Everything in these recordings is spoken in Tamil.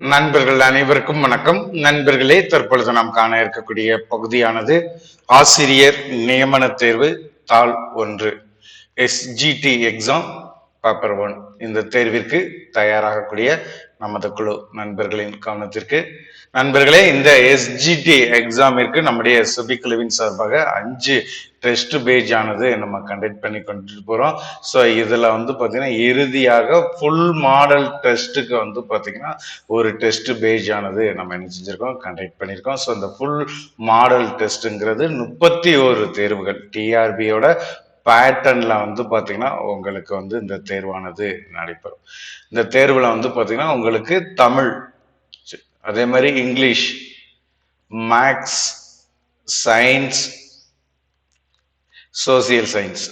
நண்பர்கள் அனைவருக்கும் வணக்கம். நண்பர்களே தற்பொழுது நாம் காண இருக்கக்கூடிய பகுதியானது ஆசிரியர் நியமன தேர்வு தாள் ஒன்று. எஸ்ஜிடி எக்ஸாம் பேப்பர் ஒன் இந்த தேர்விற்கு தயாராகக்கூடிய நமது குழு நண்பர்களின் கவனத்திற்கு. நண்பர்களே இந்த எஸ்ஜிடி எக்ஸாமிற்கு நம்முடைய சுபி குழுவின் சார்பாக அஞ்சு டெஸ்ட் பேஜ் ஆனது நம்ம கண்டக்ட் பண்ணி கொண்டு போகிறோம் ஸோ இதில் வந்து பார்த்திங்கன்னா இறுதியாக ஃபுல் மாடல் டெஸ்ட்டுக்கு வந்து பார்த்திங்கன்னா ஒரு டெஸ்ட் பேஜ் ஆனது நம்ம என்ன செஞ்சுருக்கோம்? கண்டக்ட் பண்ணியிருக்கோம் ஸோ இந்த ஃபுல் மாடல் டெஸ்ட்டுங்கிறது முப்பத்தி ஒரு தேர்வுகள் டிஆர்பியோட பேட்டர்னில் வந்து பார்த்தீங்கன்னா உங்களுக்கு வந்து இந்த தேர்வானது நடைபெறும். இந்த தேர்வில் வந்து பார்த்தீங்கன்னா உங்களுக்கு தமிழ் அதே மாதிரி English maths science social science.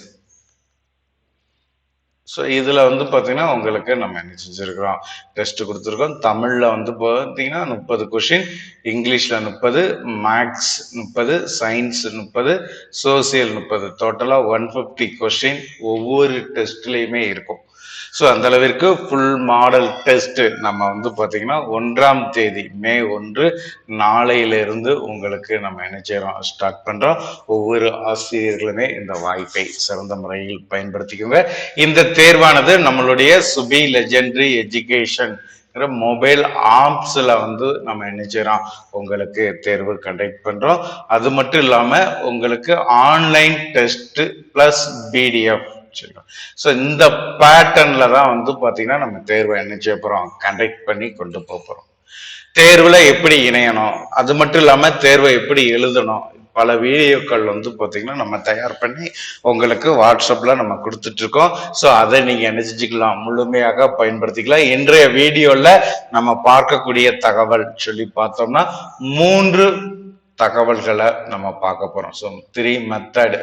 So இதில் வந்து பார்த்தீங்கன்னா உங்களுக்கு நம்ம என்ன செஞ்சுருக்கிறோம்? டெஸ்ட் கொடுத்துருக்கோம். தமிழில் வந்து பார்த்தீங்கன்னா முப்பது கொஷின் இங்கிலீஷில் முப்பது மேக்ஸ் முப்பது சயின்ஸ் முப்பது சோசியல் முப்பது. டோட்டலாக ஒன் ஃபிஃப்டி கொஷின் ஒவ்வொரு டெஸ்ட்லேயுமே இருக்கும். ஸோ அந்த அளவிற்கு ஃபுல் மாடல் டெஸ்ட் நம்ம வந்து பார்த்தீங்கன்னா ஒன்றாம் தேதி மே ஒன்று நாளையிலிருந்து உங்களுக்கு நம்ம என்ன செய்கிறோம் ஸ்டார்ட் பண்ணுறோம் ஒவ்வொரு ஆசிரியர்களுமே இந்த வாய்ப்பை சிறந்த முறையில் பயன்படுத்திக்கோங்க. இந்த தேர்வானது நம்மளுடைய சுபி லெஜெண்டரி எஜுகேஷன் மொபைல் ஆப்ஸில் வந்து நம்ம என்ன செய்கிறோம் உங்களுக்கு தேர்வு கண்டக்ட் பண்ணுறோம் அது மட்டும் இல்லாமல் உங்களுக்கு ஆன்லைன் டெஸ்ட்டு ப்ளஸ் பிடிஎஃப் ஆரம்பிச்சிருக்கோம் ஸோ இந்த பேட்டர்ன்ல தான் வந்து பார்த்தீங்கன்னா நம்ம தேர்வை என்ன செய்ய போகிறோம் கண்டக்ட் பண்ணி கொண்டு போகிறோம் தேர்வில் எப்படி இணையணும்? அது மட்டும் இல்லாமல் தேர்வை எப்படி எழுதணும்? பல வீடியோக்கள் வந்து பார்த்தீங்கன்னா நம்ம தயார் பண்ணி உங்களுக்கு வாட்ஸ்அப்பில் நம்ம கொடுத்துட்ருக்கோம் ஸோ அதை நீங்கள் நினைச்சிக்கலாம் செஞ்சுக்கலாம்? முழுமையாக பயன்படுத்திக்கலாம். இன்றைய வீடியோவில் நம்ம பார்க்கக்கூடிய தகவல் சொல்லி பார்த்தோம்னா மூன்று தகவல்களை நம்ம பார்க்க போகிறோம் ஸோ த்ரீ மெத்தட்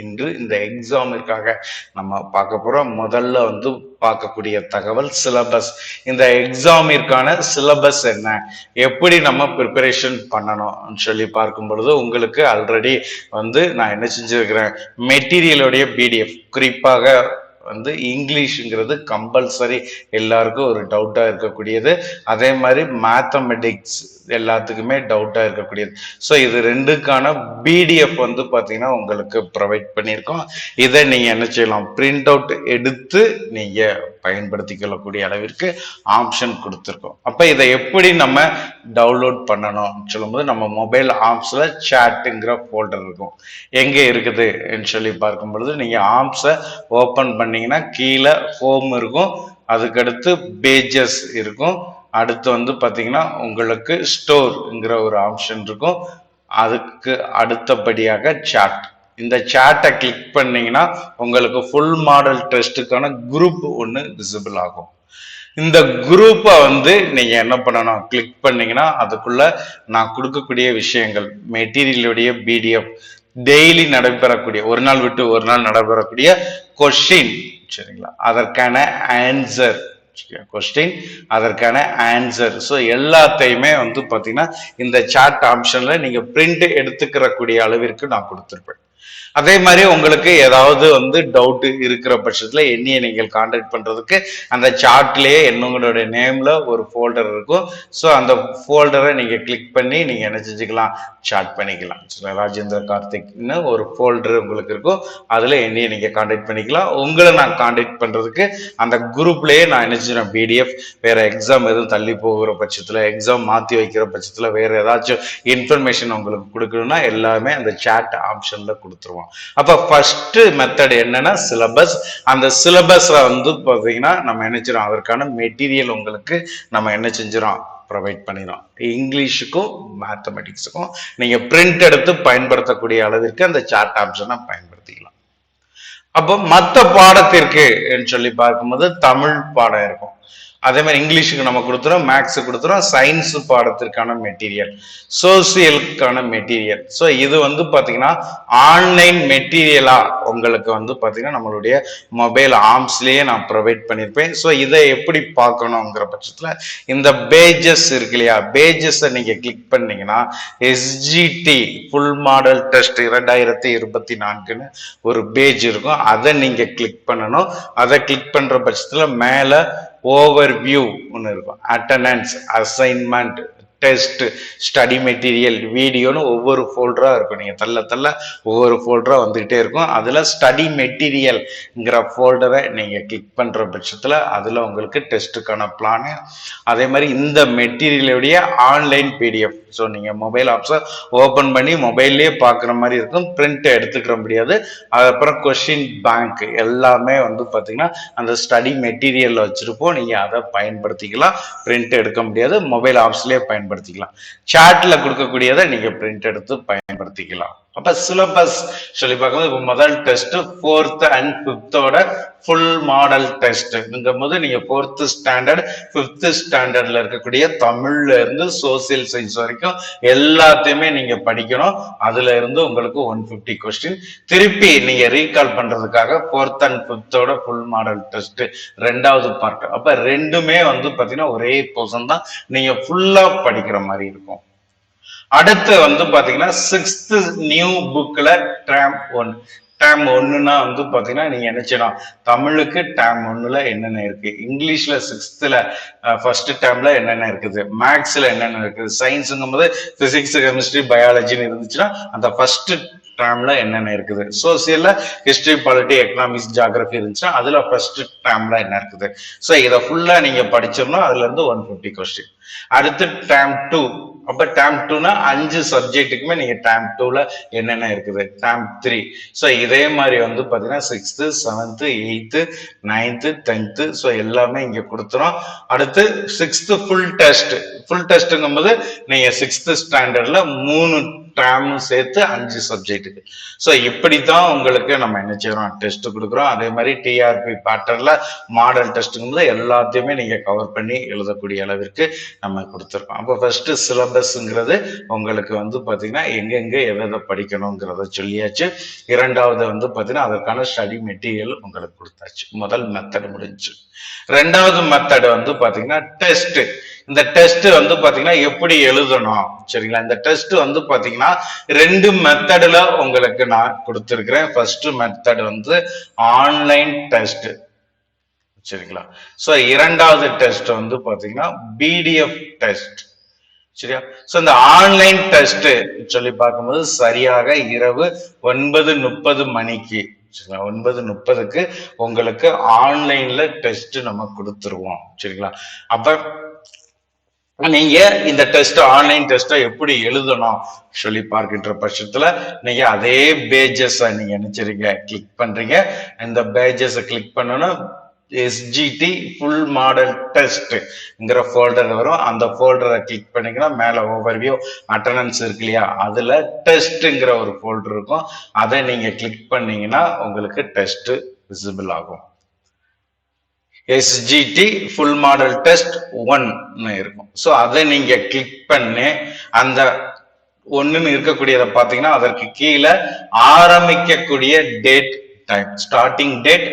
இன்று இந்த எக்ஸாமிற்காக நம்ம பார்க்க போகிறோம் முதல்ல வந்து பார்க்கக்கூடிய தகவல் சிலபஸ் இந்த எக்ஸாமிற்கான சிலபஸ் என்ன? எப்படி நம்ம ப்ரிப்பரேஷன் பண்ணணும் சொல்லி பார்க்கும் பொழுது உங்களுக்கு ஆல்ரெடி வந்து நான் என்ன செஞ்சுருக்கிறேன்? மெட்டீரியலுடைய பிடிஎஃப் குறிப்பாக வந்து இங்கிலீஷுங்கிறது கம்பல்சரி எல்லாருக்கும் ஒரு டவுட்டாக இருக்கக்கூடியது. அதே மாதிரி மேத்தமெட்டிக்ஸ் எல்லாத்துக்குமே டவுட்டாக இருக்கக்கூடியது. ஸோ இது ரெண்டுக்கான பிடிஎஃப் வந்து பார்த்தீங்கன்னா உங்களுக்கு ப்ரொவைட் பண்ணியிருக்கோம். இதை நீங்கள் என்ன செய்யலாம்? பிரிண்ட் அவுட் எடுத்து நீங்கள் பயன்படுத்தி கொள்ளக்கூடிய அளவிற்கு ஆப்ஷன் கொடுத்துருக்கோம். அப்போ இதை எப்படி நம்ம டவுன்லோட் பண்ணணும்னு சொல்லும்போது நம்ம மொபைல் ஆப்ஸ்ல சேட்டுங்கிற ஃபோல்டர் இருக்கும். எங்கே இருக்குது சொல்லி பார்க்கும் பொழுது நீங்கள் ஆப்ஸை ஓப்பன் பண்ணீங்கன்னா கீழே ஹோம் இருக்கும். அதுக்கடுத்து பேஜஸ் இருக்கும். அடுத்து வந்து பார்த்தீங்கன்னா உங்களுக்கு ஸ்டோர்ங்கிற ஒரு ஆப்ஷன் இருக்கும். அதுக்கு அடுத்தபடியாக சாட் இந்த சாட்டை கிளிக் பண்ணிங்கன்னா உங்களுக்கு ஃபுல் மாடல் டெஸ்ட்டுக்கான குரூப் ஒன்று விசிபிள் ஆகும். இந்த குரூப்பை வந்து நீங்கள் என்ன பண்ணணும்? கிளிக் பண்ணிங்கன்னா அதுக்குள்ளே நான் கொடுக்கக்கூடிய விஷயங்கள் மெட்டீரியலுடைய பிடிஎஃப் டெய்லி நடைபெறக்கூடிய ஒரு நாள் விட்டு ஒரு நாள் நடைபெறக்கூடிய கொஸ்டின் சரிங்களா? அதற்கான ஆன்சர் கொஸ்டின் அதற்கான ஆன்சர் ஸோ எல்லாத்தையுமே வந்து பார்த்தீங்கன்னா இந்த சாட் ஆப்ஷனில் நீங்கள் பிரிண்ட் எடுத்துக்கிறக்கூடிய அளவிற்கு நான் கொடுத்துருப்பேன். அதே மாதிரி உங்களுக்கு ஏதாவது வந்து டவுட் இருக்கிற பட்சத்தில் என்னைய நீங்கள் காண்டாக்ட் பண்ணுறதுக்கு அந்த சார்ட்லேயே என்னங்களுடைய நேமில் ஒரு ஃபோல்டர் இருக்கும். ஸோ அந்த ஃபோல்டரை நீங்கள் கிளிக் பண்ணி நீங்கள் என்ன செஞ்சுக்கலாம்? சாட் பண்ணிக்கலாம். ராஜேந்திர கார்த்திக்னு ஒரு ஃபோல்டர் உங்களுக்கு இருக்கும். அதில் என்னையை நீங்கள் காண்டாக்ட் பண்ணிக்கலாம். உங்களை நான் காண்டாக்ட் பண்ணுறதுக்கு அந்த குரூப்லேயே நான் என்ன செஞ்சேன்? பிடிஎஃப் வேற எக்ஸாம் எதுவும் தள்ளி போகிற பட்சத்தில் எக்ஸாம் மாற்றி வைக்கிற பட்சத்தில் வேற ஏதாச்சும் இன்ஃபர்மேஷன் உங்களுக்கு கொடுக்கணும்னா எல்லாமே அந்த சாட் ஆப்ஷனில் கொடுத்துருவோம். அப்போ ஃபஸ்ட்டு மெத்தட் என்னன்னா சிலபஸ் அந்த சிலபஸில் வந்து பார்த்தீங்கன்னா நம்ம என்ன அதற்கான மெட்டீரியல் உங்களுக்கு நம்ம என்ன செஞ்சிடும் ப்ரொவைட் பண்ணிடும் இங்கிலீஷுக்கும் மேத்தமெட்டிக்ஸுக்கும் நீங்கள் பிரிண்ட் எடுத்து பயன்படுத்தக்கூடிய அளவிற்கு அந்த சார்ட் ஆப்ஷனை பயன்படுத்திக்கலாம். அப்போ மற்ற பாடத்திற்கு சொல்லி பார்க்கும்போது தமிழ் பாடம் இருக்கும். அதே மாதிரி இங்கிலீஷுக்கு நம்ம கொடுத்துறோம் மேக்ஸ் கொடுத்துறோம் சயின்ஸ் பாடத்திற்கான மெட்டீரியல் சோசியலுக்கான மெட்டீரியல் ஸோ இது வந்து பார்த்தீங்கன்னா ஆன்லைன் மெட்டீரியலா உங்களுக்கு வந்து பார்த்தீங்கன்னா நம்மளுடைய மொபைல் ஆர்ம்ஸ்லேயே நான் ப்ரொவைட் பண்ணியிருப்பேன் ஸோ இதை எப்படி பார்க்கணுங்கிற பட்சத்தில் இந்த பேஜஸ் இருக்கு இல்லையா? பேஜஸை நீங்கள் கிளிக் பண்ணீங்கன்னா எஸ்ஜிடி ஃபுல் மாடல் டெஸ்ட் இரண்டாயிரத்தி இருபத்தி நான்குன்னு ஒரு பேஜ் இருக்கும். அதை நீங்கள் கிளிக் பண்ணணும். அதை கிளிக் பண்ணுற பட்சத்தில் மேலே ஓவர் வியூ ஒன்று இருக்கும். Attendance assignment test study material வீடியோன்னு ஒவ்வொரு ஃபோல்டராக இருக்கும். நீங்கள் தள்ள தள்ள ஒவ்வொரு ஃபோல்டராக வந்துகிட்டே இருக்கும். அதில் ஸ்டடி மெட்டீரியல்ங்கிற ஃபோல்டரை நீங்கள் கிளிக் பண்ணுற பட்சத்தில் அதில் உங்களுக்கு டெஸ்ட்டுக்கான பிளானு அதே மாதிரி இந்த மெட்டீரியலுடைய ஆன்லைன் பிடிஎஃப் ஸோ நீங்கள் மொபைல் ஆப்ஸை ஓப்பன் பண்ணி மொபைல்லேயே பார்க்குற மாதிரி இருக்கும். பிரிண்ட்டை எடுத்துக்கிற முடியாது. அதுக்கப்புறம் கொஷின் பேங்க் எல்லாமே வந்து பார்த்திங்கன்னா அந்த ஸ்டடி மெட்டீரியலில் வச்சுருப்போம். நீங்கள் அதை பயன்படுத்திக்கலாம். பிரிண்ட் எடுக்க முடியாது. மொபைல் ஆப்ஸ்லேயே பயன்படுத்திக்கலாம். சாட்டில் கொடுக்கக்கூடியதை நீங்கள் பிரிண்ட் எடுத்து பயன்படுத்திக்கலாம். அப்ப சிலபஸ் சொல்லி பார்க்கும்போது இப்போ முதல் டெஸ்ட் ஃபோர்த் அண்ட் ஃபிஃப்த்தோட ஃபுல் மாடல் டெஸ்ட்ங்கும் போது நீங்க ஃபோர்த் ஸ்டாண்டர்ட் ஃபிஃப்த் ஸ்டாண்டர்ட்ல இருக்கக்கூடிய தமிழ்ல இருந்து சோசியல் சயின்ஸ் வரைக்கும் எல்லாத்தையுமே நீங்க படிக்கணும். அதுல இருந்து உங்களுக்கு ஒன் பிப்டி கொஸ்டின் திருப்பி நீங்க ரீகால் பண்றதுக்காக ஃபோர்த் அண்ட் ஃபிஃப்த்தோட ஃபுல் மாடல் டெஸ்ட் ரெண்டாவது பார்ட் அப்ப ரெண்டுமே வந்து பாத்தீங்கன்னா ஒரே போர்ஷன் தான். நீங்க ஃபுல்லா படிக்கிற மாதிரி இருக்கும். அடுத்து வந்து பாத்தீங்கன்னா சிக்ஸ்த் நியூ புக்ல டேம் ஒன் டேம் ஒன்னுன்னா வந்து பாத்தீங்கன்னா நீங்க நினைச்சிடலாம் தமிழுக்கு டேம் ஒன்னுல என்னென்ன இருக்கு? இங்கிலீஷ்ல சிக்ஸ்த்ல ஃபர்ஸ்ட் டேம்ல என்னென்ன இருக்குது? மேக்ஸ்ல என்னென்ன இருக்குது? சயின்ஸுங்கும் போது பிசிக்ஸ் கெமிஸ்ட்ரி பயாலஜின்னு இருந்துச்சுன்னா அந்த ஃபர்ஸ்ட் டேர்ம்ல என்னென்ன இருக்குது? சோசியல்ல ஹிஸ்டரி பாலிட்டி எக்கனாமிக்ஸ் ஜாகிரபி இருந்துச்சுன்னா அதுல ஃபர்ஸ்ட் டேர்ம்ல என்ன இருக்குது? ஸோ இதை ஃபுல்லா நீங்க படிச்சோம்னா அதுல இருந்து ஒன் ஃபிஃப்டி கொஸ்டின் அடுத்து டேம் டூ அப்ப டேம் டூனா அஞ்சு சப்ஜெக்ட்டுக்குமே நீங்க டேம் டூல என்னென்ன இருக்குது? டேம் த்ரீ ஸோ இதே மாதிரி வந்து பாத்தீங்கன்னா sixth seventh eighth ninth tenth so எல்லாமே இங்க கொடுத்துரும் அடுத்து சிக்ஸ்த்து ஃபுல் டெஸ்ட் ஃபுல் டெஸ்ட்டுங்கும் போது நீங்க சிக்ஸ்த்து ஸ்டாண்டர்ட்ல மூணு டேமும் சேர்த்து அஞ்சு சப்ஜெக்ட்டுக்கு ஸோ இப்படித்தான் உங்களுக்கு நம்ம என்ன செய்யறோம்? டெஸ்ட் கொடுக்குறோம். அதே மாதிரி டிஆர்பி பேட்டர்ல மாடல் டெஸ்ட்டுங்கும் போது எல்லாத்தையுமே நீங்க கவர் பண்ணி எழுதக்கூடிய அளவிற்கு நம்ம கொடுத்துருக்கோம். அப்போ ஃபர்ஸ்ட் சிலபஸ்ங்கிறது உங்களுக்கு வந்து பார்த்தீங்கன்னா எங்கெங்க எதை எதை படிக்கணுங்கிறத சொல்லியாச்சு. இரண்டாவது வந்து பார்த்தீங்கன்னா அதற்கான ஸ்டடி மெட்டீரியல் உங்களுக்கு கொடுத்தாச்சு. முதல் மெத்தட் முடிஞ்சு. ரெண்டாவது மெத்தட் வந்து பார்த்தீங்கன்னா டெஸ்ட் இந்த டெஸ்ட் வந்து பாத்தீங்கன்னா எப்படி எழுதணும்? சரிங்களா? இந்த டெஸ்ட் வந்து பாத்தீங்கன்னா ரெண்டு மெத்தடில் உங்களுக்கு நான் கொடுத்துருக்கிறேன். ஃபர்ஸ்ட் மெத்தட் வந்து ஆன்லைன் டெஸ்ட் சரிங்களா? ஸோ இரண்டாவது டெஸ்ட் வந்து பாத்தீங்கன்னா பிடிஎஃப் டெஸ்ட் சரியா? ஸோ இந்த ஆன்லைன் டெஸ்ட் சொல்லி பார்க்கும்போது சரியாக இரவு ஒன்பது முப்பது மணிக்கு. சரிங்களா? ஒன்பது முப்பதுக்கு உங்களுக்கு ஆன்லைன்ல டெஸ்ட் நம்ம கொடுத்துருவோம். சரிங்களா? அப்ப நீங்க இந்த டெஸ்ட் ஆன்லைன் டெஸ்ட்டை எப்படி எழுதணும்? சொல்லி பார்க்கின்ற பட்சத்துல நீங்க அதே பேஜஸ் நீங்க நினைச்சிருங்க. கிளிக் பண்றீங்க. இந்த பேஜஸ் கிளிக் பண்ணணும். எஸ்ஜிடி ஃபுல் மாடல் டெஸ்ட்ங்கிற ஃபோல்டர் வரும். அந்த ஃபோல்டரை கிளிக் பண்ணீங்கன்னா மேல ஓவர்வியூ அட்டண்டன்ஸ் இருக்கு இல்லையா? அதுல டெஸ்ட்ங்கிற ஒரு ஃபோல்டர் இருக்கும். அதை நீங்க கிளிக் பண்ணீங்கன்னா உங்களுக்கு டெஸ்ட் விசிபிள் ஆகும். எஸ்ஜிடி ஃபுல் மாடல் டெஸ்ட் ஒன்னு இருக்கும். ஸோ அதை நீங்க கிளிக் பண்ணி அந்த ஒன்றுன்னு இருக்கக்கூடியதை பார்த்தீங்கன்னா அதற்கு கீழே ஆரம்பிக்கக்கூடிய டேட் டைம் ஸ்டார்டிங் டேட்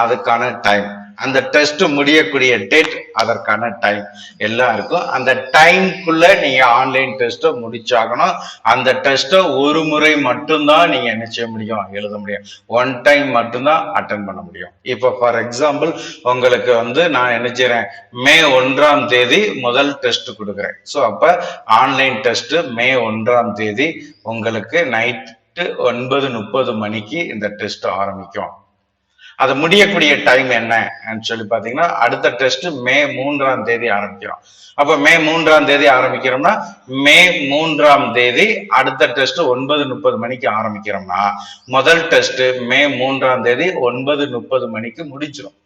அதுக்கான டைம் அந்த டெஸ்ட் முடியக்கூடிய டேட் அதற்கான டைம் எல்லாம் இருக்கும் அந்த டைம்குள்ள நீங்க ஆன்லைன் டெஸ்ட்டை முடிச்சாகணும். அந்த டெஸ்ட்டை ஒரு முறை மட்டும்தான் நீங்க என்ன செய்ய முடியும் எழுத முடியும். ஒன் டைம் மட்டும்தான் அட்டன் பண்ண முடியும். இப்போ ஃபார் எக்ஸாம்பிள் உங்களுக்கு வந்து நான் என்ன செய்யறேன் மே ஒன்றாம் தேதி முதல் டெஸ்ட் கொடுக்குறேன். ஸோ அப்ப ஆன்லைன் டெஸ்ட் மே ஒன்றாம் தேதி உங்களுக்கு நைட்டு ஒன்பது முப்பது மணிக்கு இந்த டெஸ்ட் ஆரம்பிக்கும். அது முடியக்கூடிய டைம் என்ன சொல்லி பாத்தீங்கன்னா அடுத்த டெஸ்ட் மே மூன்றாம் தேதி ஆரம்பிக்கிறோம். அப்ப மே மூன்றாம் தேதி ஆரம்பிக்கிறோம்னா மே மூன்றாம் தேதி அடுத்த டெஸ்ட் ஒன்பது முப்பது மணிக்கு ஆரம்பிக்கிறோம்னா முதல் டெஸ்ட் மே மூன்றாம் தேதி ஒன்பது முப்பது மணிக்கு முடிச்சிடும்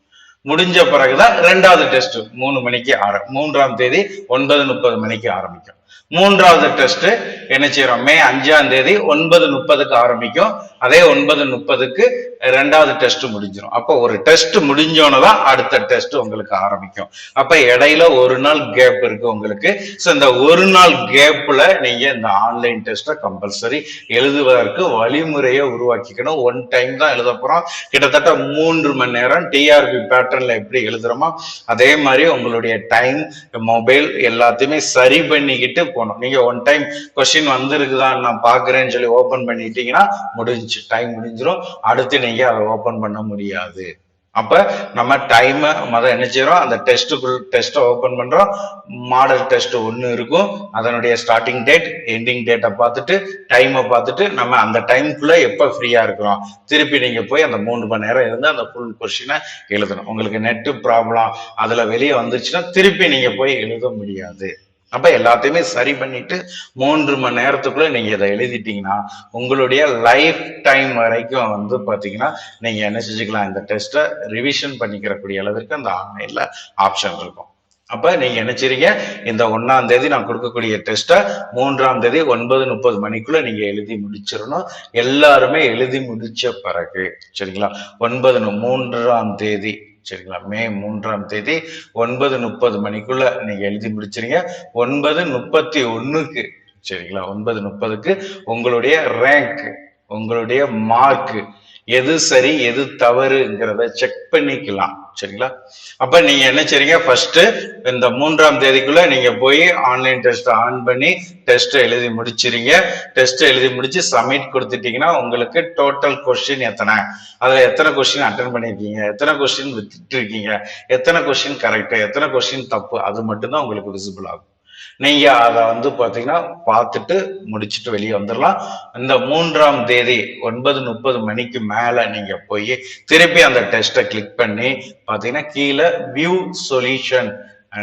முடிஞ்ச பிறகுதான் ரெண்டாவது டெஸ்ட் மூணு மணிக்கு ஆர மூன்றாம் தேதி ஒன்பது முப்பது மணிக்கு ஆரம்பிக்கும். மூன்றாவது டெஸ்ட் என்ன செய்யறோம்? மே அஞ்சாம் தேதி ஒன்பது முப்பதுக்கு ஆரம்பிக்கும். அதே ஒன்பது முப்பதுக்கு ரெண்டாவது டெஸ்ட் முடிஞ்சிடும் அப்போ ஒரு டெஸ்ட் முடிஞ்சோன்னு தான் அடுத்த டெஸ்ட் உங்களுக்கு ஆரம்பிக்கும். அப்ப இடையில ஒரு நாள் கேப் இருக்கு உங்களுக்கு. ஸோ இந்த ஒரு நாள் கேப்ல நீங்க இந்த ஆன்லைன் டெஸ்ட்டை கம்பல்சரி எழுதுவதற்கு வழிமுறையை உருவாக்கிக்கணும். ஒன் டைம் தான் எழுத போறோம். கிட்டத்தட்ட மூன்று மணி நேரம் டிஆர்பி பேட்டர்ன்ல எப்படி எழுதுறோமோ அதே மாதிரி உங்களுடைய டைம் மொபைல் எல்லாத்தையுமே சரி பண்ணிக்கிட்டு போகணும். நீங்க ஒன் டைம் கொஸ்டின் வந்திருக்குதான் நான் பாக்குறேன்னு சொல்லி ஓபன் பண்ணிட்டீங்கன்னா முடிஞ்சு டைம் முடிஞ்சிடும் அடுத்து நீங்க அதை ஓபன் பண்ண முடியாது. அப்ப நம்ம டைம் மொதல் என்ன செய்யறோம்? அந்த டெஸ்ட்டுக்குள் டெஸ்ட்டை ஓபன் பண்றோம். மாடல் டெஸ்ட் ஒன்று இருக்கும். அதனுடைய ஸ்டார்டிங் டேட் எண்டிங் டேட்டை பார்த்துட்டு டைமை பார்த்துட்டு நம்ம அந்த டைமுக்குள்ள எப்போ ஃப்ரீயா இருக்கிறோம்? திருப்பி நீங்க போய் அந்த மூணு மணி நேரம் இருந்து அந்த ஃபுல் கொஸ்டினை எழுதணும். உங்களுக்கு நெட்டு ப்ராப்ளம் அதுல வெளியே வந்துச்சுன்னா திருப்பி நீங்க போய் எழுத முடியாது. அப்ப எல்லாத்தையுமே சரி பண்ணிட்டு மூன்று மணி நேரத்துக்குள்ள நீங்க இதை எழுதிட்டீங்கன்னா உங்களுடைய லைஃப் டைம் வரைக்கும் வந்து பாத்தீங்கன்னா நீங்க என்ன செஞ்சுக்கலாம்? இந்த டெஸ்ட்டை ரிவிஷன் பண்ணிக்கிறக்கூடிய அளவிற்கு அந்த ஆன்லைன்ல ஆப்ஷன் இருக்கும். அப்ப நீங்க என்ன இந்த ஒன்னாம் தேதி நான் கொடுக்கக்கூடிய டெஸ்ட்டை மூன்றாம் தேதி ஒன்பது முப்பது மணிக்குள்ள நீங்க எழுதி முடிச்சிடணும். எல்லாருமே எழுதி முடிச்ச பிறகு சரிங்களா? ஒன்பது மூன்றாம் தேதி சரிங்களா? மே மூன்றாம் தேதி ஒன்பது முப்பது மணிக்குள்ள நீங்க எழுதி முடிச்சிருங்க. ஒன்பது முப்பத்தி ஒண்ணுக்கு சரிங்களா? ஒன்பது முப்பதுக்கு உங்களுடைய ரேங்க் உங்களுடைய மார்க் எது சரி எது தவறுங்கிறத செக் பண்ணிக்கலாம். சரிங்களா? அப்ப நீங்க என்ன செய்றீங்க? ஃபர்ஸ்ட் இந்த மூன்றாம் தேதிக்குள்ள நீங்க போய் ஆன்லைன் டெஸ்ட் ஆன் பண்ணி டெஸ்ட் எழுதி முடிச்சிருங்க. டெஸ்ட் எழுதி முடிச்சு சப்மிட் கொடுத்துட்டீங்கன்னா உங்களுக்கு டோட்டல் கொஸ்டின் எத்தனை? அதுல எத்தனை கொஸ்டின் அட்டன் பண்ணிருக்கீங்க? எத்தனை கொஸ்டின் வித்துட்டு இருக்கீங்க? எத்தனை கொஸ்டின் கரெக்ட் எத்தனை கொஸ்டின் தப்பு? அது மட்டும்தான் உங்களுக்கு விசிபிள் ஆகும். நீங்க அதை வந்து பாத்தீங்கன்னா பார்த்துட்டு முடிச்சுட்டு வெளியே வந்துடலாம் இந்த மூன்றாம் தேதி ஒன்பது முப்பது மணிக்கு மேல நீங்க போய் திருப்பி அந்த டெஸ்ட்டை கிளிக் பண்ணி பாத்தீங்கன்னா கீழே வியூ சொல்யூஷன்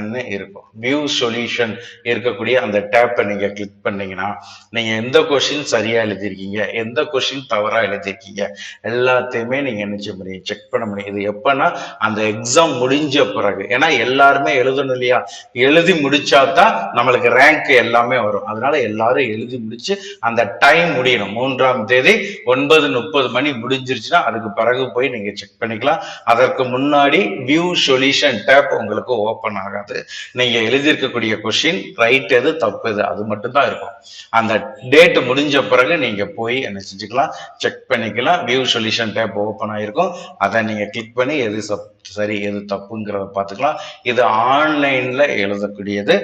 இருக்கும். வியூ சொல்யூஷன் இருக்கக்கூடிய அந்த டேப்பை நீங்கள் கிளிக் பண்ணீங்கன்னா நீங்கள் எந்த கொஷின் சரியாக எழுதியிருக்கீங்க எந்த கொஷின் தவறாக எழுதியிருக்கீங்க எல்லாத்தையுமே நீங்கள் என்ன செய்ய முடியும் செக் பண்ண முடியும். இது எப்போன்னா அந்த எக்ஸாம் முடிஞ்ச பிறகு. ஏன்னா எல்லாருமே எழுதணும் இல்லையா? எழுதி முடிச்சாதான் நம்மளுக்கு ரேங்க் எல்லாமே வரும். அதனால எல்லாரும் எழுதி முடிச்சு அந்த டைம் முடியணும். மூன்றாம் தேதி ஒன்பது முப்பது மணி முடிஞ்சிருச்சுன்னா அதுக்கு பிறகு போய் நீங்கள் செக் பண்ணிக்கலாம். அதற்கு முன்னாடி வியூ சொல்யூஷன் டேப் உங்களுக்கு ஓப்பன் ஆகாது. நீங்க எழுதியிருக்கக்கூடிய கொஸ்டின் ரைட் எது தப்பு எது அது மட்டும் தான் இருக்கும். அந்த டேட் முடிஞ்ச பிறகு நீங்க போய் என்ன செஞ்சுக்கலாம் செக் பண்ணிக்கலாம். வியூ சொல்யூஷன் டேப் ஓப்பன் ஆயிருக்கும். அதை நீங்க கிளிக் பண்ணி எது சரி எது தப்புங்கிறத பார்த்துக்கலாம். இது ஆன்லைன்ல எழுதக்கூடியது.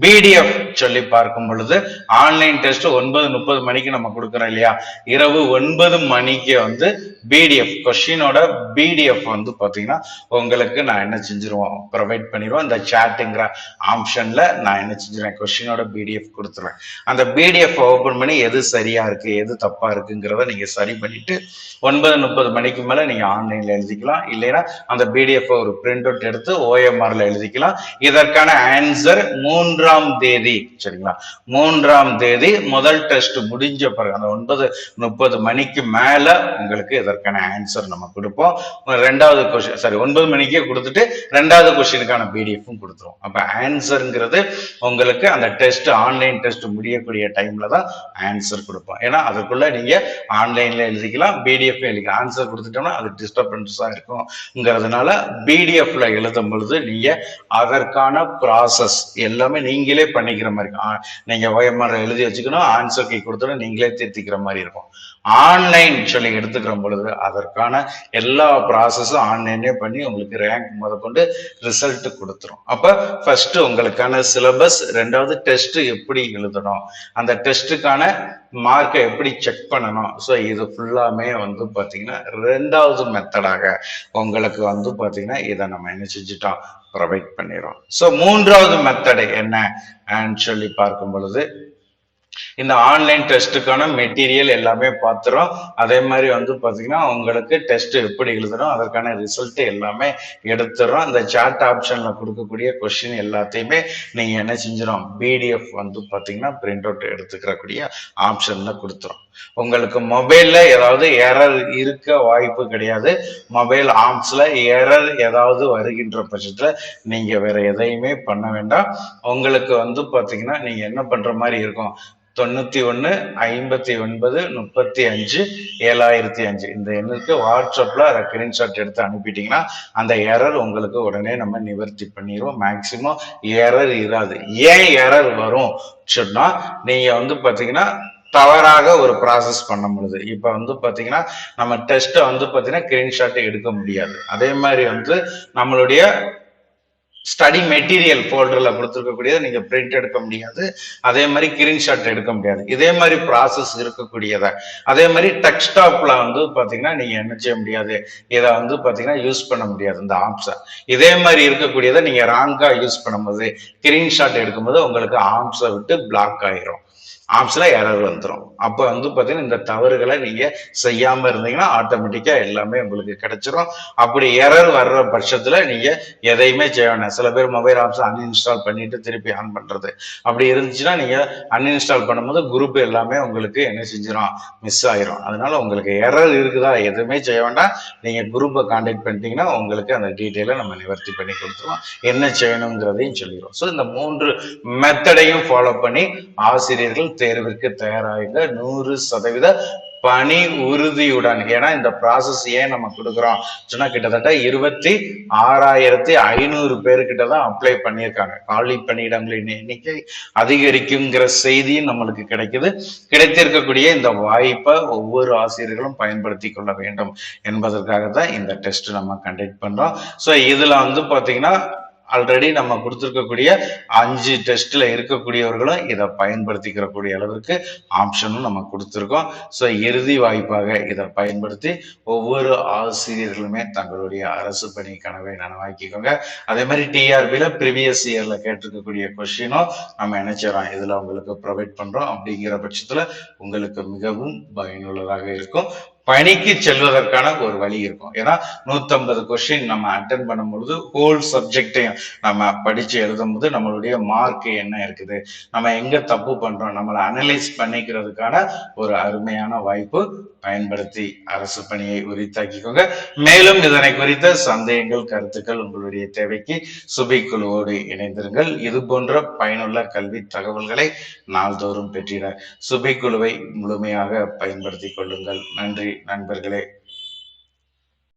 பிடிஎஃப் சொல்லி பார்க்கும் பொழுது ஆன்லைன் டெஸ்ட் ஒன்பது முப்பது மணிக்கு நம்ம கொடுக்குறோம் இல்லையா? இரவு ஒன்பது மணிக்கு வந்து பிடிஎஃப் கொஷினோட பிடிஎஃப் வந்து பார்த்தீங்கன்னா உங்களுக்கு நான் என்ன செஞ்சிருவோம்? ப்ரொவைட் பண்ணிடுவோம். இந்த சாட்டுங்கிற ஆப்ஷன்ல நான் என்ன செஞ்சிருவேன்? கொஸ்டினோட பிடிஎஃப் கொடுத்துருவேன். அந்த பிடிஎஃப் ஓபன் பண்ணி எது சரியா இருக்கு எது தப்பா இருக்குங்கிறத நீங்க சரி பண்ணிட்டு ஒன்பது முப்பது மணிக்கு மேல நீங்க ஆன்லைன்ல எழுதிக்கலாம். இல்லைன்னா அந்த பிடிஎஃப் ஒரு பிரிண்ட் அவுட் எடுத்து ஓஎம்ஆர்ல எழுதிக்கலாம். இதற்கான ஆன்சர் மூன்றாம் தேதி. சரிங்களா? மூன்றாம் தேதி முதல் டெஸ்ட் முடிஞ்ச பிறகு அந்த ஒன்பது முப்பது மணிக்கு மேல உங்களுக்கு அதற்கான ஆன்சர் நம்ம கொடுப்போம். ரெண்டாவது கொஸ்டின் சாரி ஒன்பது மணிக்கே கொடுத்துட்டு ரெண்டாவது கொஸ்டினுக்கான பிடிஎஃப்பும் கொடுத்துருவோம். அப்போ ஆன்சருங்கிறது உங்களுக்கு அந்த டெஸ்ட் ஆன்லைன் டெஸ்ட் முடியக்கூடிய டைம்ல தான் ஆன்சர் கொடுப்போம். ஏன்னா அதுக்குள்ள நீங்க ஆன்லைன்ல எழுதிக்கலாம் பிடிஎஃப் எழுதிக்கலாம். ஆன்சர் கொடுத்துட்டோம்னா அது டிஸ்டர்பன்ஸாக இருக்கும்ங்கிறதுனால பிடிஎஃப்ல எழுதும் பொழுது நீங்க அதற்கான ப்ராசஸ் எல்லாமே நீங்களே பண்ணிக்கிற மாதிரி இருக்கும். நீங்கள் நீங்க எழுதி வச்சுக்கணும் ஆன்சர் கீ கொடுத்துட்டு நீங்களே திருத்திக்கிற மாதிரி இருக்கும். ஆன்லைன் சொல்லி எடுத்துக்கிற பொழுது அதற்கான எல்லா ப்ராசஸும் ஆன்லைனே பண்ணி உங்களுக்கு ரேங்க் முதற்கொண்டு ரிசல்ட் கொடுத்துரும். அப்போ ஃபர்ஸ்ட் உங்களுக்கான சிலபஸ் ரெண்டாவது டெஸ்ட் எப்படி எழுதணும் அந்த டெஸ்ட்டுக்கான மார்க்கை எப்படி செக் பண்ணணும். ஸோ இது ஃபுல்லாமே வந்து பார்த்தீங்கன்னா ரெண்டாவது மெத்தடாக உங்களுக்கு வந்து பார்த்தீங்கன்னா இதை நம்ம என்ன செஞ்சிட்டோம்? ப்ரொவைட் பண்ணிடுறோம். ஸோ மூன்றாவது மெத்தடு என்ன? சொல்லி பார்க்கும் பொழுது இந்த ஆன்லைன் டெஸ்ட்டுக்கான மெட்டீரியல் எல்லாமே பார்த்துறோம் அதே மாதிரி வந்து பார்த்தீங்கன்னா உங்களுக்கு டெஸ்ட் எப்படி எழுதுறோம் அதற்கான ரிசல்ட் எல்லாமே எடுத்துறோம். இந்த சாட் ஆப்ஷன்ல கொடுக்கக்கூடிய கொஸ்டின் எல்லாத்தையுமே நீங்க என்ன செஞ்சிடும் பிடிஎஃப் வந்து பார்த்தீங்கன்னா பிரிண்ட் அவுட் எடுத்துக்கிறக்கூடிய ஆப்ஷன்ல கொடுத்துரும். உங்களுக்கு மொபைல்ல ஏதாவது எரர் இருக்க வாய்ப்பு கிடையாது. மொபைல் ஆப்ஸ்ல எரர் ஏதாவது வருகின்ற பட்சத்துல நீங்க வேற எதையுமே பண்ண வேண்டாம். உங்களுக்கு வந்து பாத்தீங்கன்னா நீங்க என்ன பண்ற மாதிரி இருக்கும் தொண்ணூத்தி ஒன்னு ஐம்பத்தி ஒன்பது முப்பத்தி அஞ்சு ஏழாயிரத்தி அஞ்சு. இந்த எண்ணுக்கு வாட்ஸ்அப்ல அதை ஸ்கிரீன்ஷாட் எடுத்து அனுப்பிட்டீங்கன்னா அந்த எரர் உங்களுக்கு உடனே நம்ம நிவர்த்தி பண்ணிடுவோம். மேக்சிமம் எரர் இராது. ஏன் எரர் வரும்? சொன்னா நீங்க வந்து பாத்தீங்கன்னா தவறாக ஒரு ப்ராசஸ் பண்ண முடியுது இப்போ வந்து பார்த்தீங்கன்னா நம்ம டெஸ்ட்டை வந்து பார்த்தீங்கன்னா ஸ்கிரீன்ஷாட் எடுக்க முடியாது. அதே மாதிரி வந்து நம்மளுடைய ஸ்டடி மெட்டீரியல் ஃபோல்டர்ல கொடுத்துருக்கக்கூடியதை நீங்க பிரிண்ட் எடுக்க முடியாது. அதே மாதிரி ஸ்கிரீன்ஷாட் எடுக்க முடியாது. இதே மாதிரி ப்ராசஸ் இருக்கக்கூடியதை. அதே மாதிரி டெக்ஸ்டாப்ல வந்து பாத்தீங்கன்னா நீங்க என்ன செய்ய முடியாது? இதை வந்து பாத்தீங்கன்னா யூஸ் பண்ண முடியாது இந்த ஆப்ஸை இதே மாதிரி இருக்கக்கூடியதை நீங்க ராங்கா யூஸ் பண்ணும்போது ஸ்கிரீன்ஷாட் எடுக்கும்போது உங்களுக்கு ஆப்ஸை விட்டு பிளாக் ஆயிரும். ஆப்ஸ்ல எரர் வந்துடும் அப்போ வந்து பார்த்தீங்கன்னா இந்த தவறுகளை நீங்கள் செய்யாமல் இருந்தீங்கன்னா ஆட்டோமேட்டிக்காக எல்லாமே உங்களுக்கு கிடைச்சிரும். அப்படி எரர் வர்ற பட்சத்தில் நீங்கள் எதையுமே செய்ய வேண்டாம் சில பேர் மொபைல் ஆப்ஸ் அன்இன்ஸ்டால் பண்ணிட்டு திருப்பி ஆன் பண்ணுறது அப்படி இருந்துச்சுன்னா நீங்கள் அன்இன்ஸ்டால் பண்ணும்போது குரூப் எல்லாமே உங்களுக்கு என்ன செஞ்சிடும் மிஸ் ஆயிரும். அதனால உங்களுக்கு எரர் இருக்குதா எதுவுமே செய்ய வேண்டாம். நீங்கள் குரூப்பை கான்டாக்ட் பண்ணிட்டீங்கன்னா உங்களுக்கு அந்த டீட்டெயிலை நம்ம நிவர்த்தி பண்ணி கொடுத்துருவோம். என்ன செய்யணுங்கிறதையும் சொல்லிடுவோம். ஸோ இந்த மூன்று மெத்தடையும் ஃபாலோ பண்ணி ஆசிரியர்கள் தேர்விற்கு தயாராகுங்க நூறு சதவீத பணி உறுதியுடன். ஏன்னா இந்த ப்ராசஸ் ஏன் நம்ம கொடுக்குறோம்? சொன்னா கிட்டத்தட்ட இருபத்தி ஆறாயிரத்தி ஐநூறு பேர்கிட்ட தான் அப்ளை பண்ணியிருக்காங்க. காலி பணியிடங்களின் எண்ணிக்கை அதிகரிக்குங்கிற செய்தியும் நம்மளுக்கு கிடைக்குது. கிடைத்திருக்கக்கூடிய இந்த வாய்ப்பை ஒவ்வொரு ஆசிரியர்களும் பயன்படுத்தி கொள்ள வேண்டும் என்பதற்காக தான் இந்த டெஸ்ட் நம்ம கண்டக்ட் பண்றோம். ஸோ இதுல வந்து பாத்தீங்கன்னா ஆல்ரெடி நம்ம கொடுத்துருக்கக்கூடிய அஞ்சு டெஸ்ட்ல இருக்கக்கூடியவர்களும் இதை பயன்படுத்திக்கிறக்கூடிய அளவிற்கு ஆப்ஷனும் நம்ம கொடுத்துருக்கோம். ஸோ இறுதி வாய்ப்பாக இதை பயன்படுத்தி ஒவ்வொரு ஆசிரியர்களுமே தங்களுடைய அரசு பணி கனவை நனவாக்கிக்கோங்க அதே மாதிரி டிஆர்பியில் ப்ரீவியஸ் இயர்ல கேட்டிருக்கக்கூடிய கொஷினும் நம்ம நினைச்சிடறோம் இதில் உங்களுக்கு ப்ரொவைட் பண்றோம். அப்படிங்கிற பட்சத்தில் உங்களுக்கு மிகவும் பயனுள்ளதாக இருக்கும். பணிக்கு செல்வதற்கான ஒரு வழி இருக்கும். ஏன்னா நூத்தம்பது கொஸ்டின் நம்ம அட்டன் பண்ணும் பொழுது ஹோல் சப்ஜெக்டையும் நம்ம படிச்சு எழுதும் போது நம்மளுடைய மார்க் என்ன இருக்குது? நம்ம எங்க தப்பு பண்றோம்? நம்மளை அனலைஸ் பண்ணிக்கிறதுக்கான ஒரு அருமையான வாய்ப்பு பயன்படுத்தி அரசு பணியை உரித்தாக்கிக்கோங்க. மேலும் இதனை குறித்த சந்தேகங்கள் கருத்துக்கள் உங்களுடைய தேவைக்கு சுபை குழுவோடு இணைந்திருங்கள். இது போன்ற பயனுள்ள கல்வி தகவல்களை நாள்தோறும் பெற்றிட சுபை குழுவை முழுமையாக பயன்படுத்திக் கொள்ளுங்கள். நன்றி. நண்பர்களே.